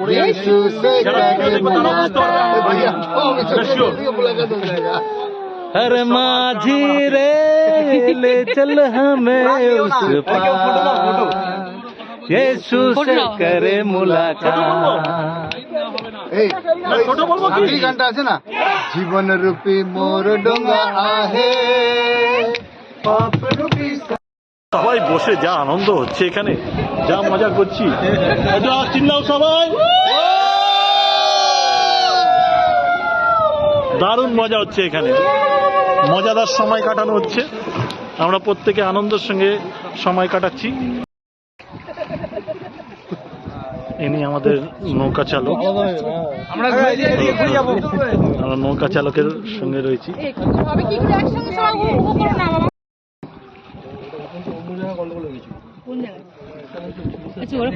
यीशु से যারা ভিডিও দেখবে তারা বুঝতে পারবে আমি ए भैया ओ এটা sure। मुलाकात हो जाएगा हर माझी रे ले चल हमें उस पार यीशु से करे मुलाकात এই না, ছোট বলবো কি? এই গানটা আছে না জীবন রূপী মোর ডোঙ্গা আহে পাপ রূপী সবাই বসে যা আনন্দ হচ্ছে এখানে যা মজা করছি। যা চিল্লাও সবাই। দারুণ মজা হচ্ছে এখানে। মজাদার সময় কাটানো হচ্ছে। আমরা প্রত্যেকে আনন্দের সঙ্গে সময় কাটাচ্ছি। ইনি আমাদের নৌকা চালক। আমরা নৌকা চালকের সঙ্গে রয়েছি। আচ্ছা ওরা